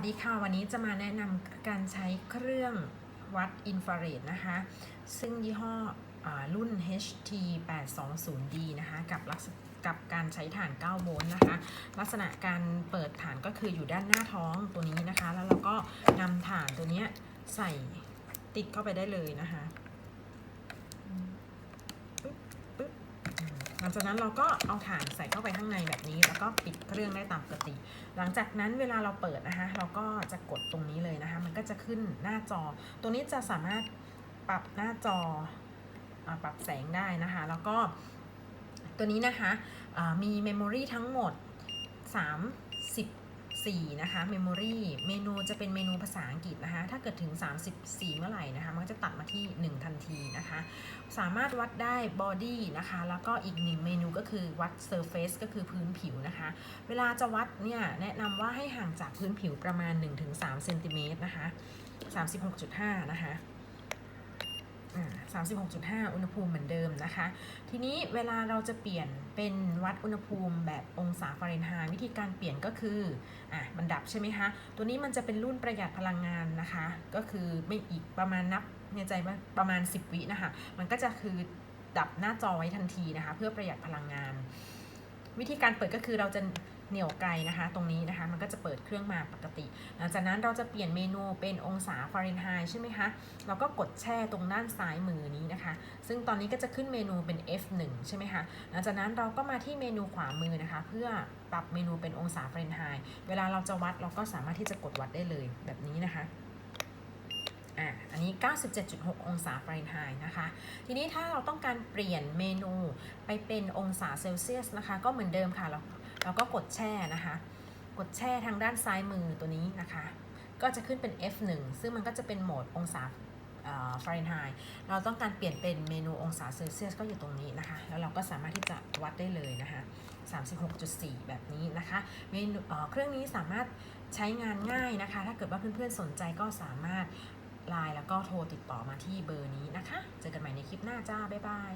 วัสดีค่ะ วันนี้จะมาแนะนำการใช้เครื่องวัดอินฟราเรดนะคะ ซึ่งยี่ห้ออรุ่น HT 820D นะคะ กับลักษณะกับการใช้ฐาน 9 โวลต์นะคะ ลักษณะการเปิดฐานก็คืออยู่ด้านหน้าท้องตัวนี้นะคะ แล้วเราก็นำฐานตัวนี้ใส่ติดเข้าไปได้เลยนะคะปึ๊บปึ๊บอืม หลังจากนั้นเราก็เอาถ่านใส่เข้าไปข้างในแบบนี้ แล้วก็ปิดเครื่องได้ตามปกติ หลังจากนั้นเวลาเราเปิดนะคะ เราก็จะกดตรงนี้เลยนะคะ มันก็จะขึ้นหน้าจอ ตัวนี้จะสามารถปรับหน้าจออปรับแสงได้นะคะ แล้วก็ตัวนี้นะคะมีเมมโมรีทั้งหมด 30 4 นะคะเมมโมรีเมนูจะเป็นเมนูภาษาอังกฤษนะคะ ถ้าเกิดถึง 34 เมื่อไหร่นะคะ มันก็จะตัดมาที่ 1 ทันทีนะคะ สามารถวัดได้บอดี้นะคะ แล้วก็อีกหนึ่งเมนูก็คือวัด surface ก็คือพื้นผิวนะคะ เวลาจะวัดเนี่ยแนะนำว่าให้ห่างจากพื้นผิวประมาณ 1-3เซนติเมตรนะคะ 36.5 นะคะ 36.5 อุณหภูมิเหมือนเดิมนะคะ ทีนี้เวลาเราจะเปลี่ยนเป็นวัดอุณหภูมิแบบองศาฟาเรนไฮต์วิธีการเปลี่ยนก็คืออะมันดับใช่ไหมคะ ตัวนี้มันจะเป็นรุ่นประหยัดพลังงานนะคะ ก็คือไม่อีกประมาณนับในใจว่าประมาณ 10 วินะคะ มันก็จะคือดับหน้าจอไว้ทันทีนะคะ เพื่อประหยัดพลังงาน วิธีการเปิดก็คือเราจะ เหนี่ยวไกลนะคะ ตรงนี้นะคะ มันก็จะเปิดเครื่องมาปกติ หลังจากนั้นเราจะเปลี่ยนเมนูเป็นองศาฟาเรนไฮต์ใช่ไหมคะ เราก็กดแช่ตรงด้านซ้ายมือนี้นะคะ ซึ่งตอนนี้ก็จะขึ้นเมนูเป็น F1 ใช่ไหมคะ หลังจากนั้นเราก็มาที่เมนูขวามือนะคะ เพื่อปรับเมนูเป็นองศาฟาเรนไฮต์เวลาเราจะวัดเราก็สามารถที่จะกดวัดได้เลยแบบนี้นะคะอะอันนี้ 97.6 องศาฟาเรนไฮต์นะคะ ทีนี้ถ้าเราต้องการเปลี่ยนเมนูไปเป็นองศาเซลเซียสนะคะ ก็เหมือนเดิมค่ะเรา เราก็กดแช่นะคะ กดแช่ทางด้านซ้ายมือตัวนี้นะคะ ก็จะขึ้นเป็น F1 ซึ่งมันก็จะเป็นโหมดองศาฟาเรนไฮต์เราต้องการเปลี่ยนเป็นเมนูองศาเซลเซียสก็อยู่ตรงนี้นะคะ แล้วเราก็สามารถที่จะวัดได้เลยนะคะ 36.4 แบบนี้นะคะ เมนูเครื่องนี้สามารถใช้งานง่ายนะคะ ถ้าเกิดว่าเพื่อนๆสนใจก็สามารถไลน์แล้วก็โทรติดต่อมาที่เบอร์นี้นะคะ เจอกันใหม่ในคลิปหน้าจ้า บ๊ายบาย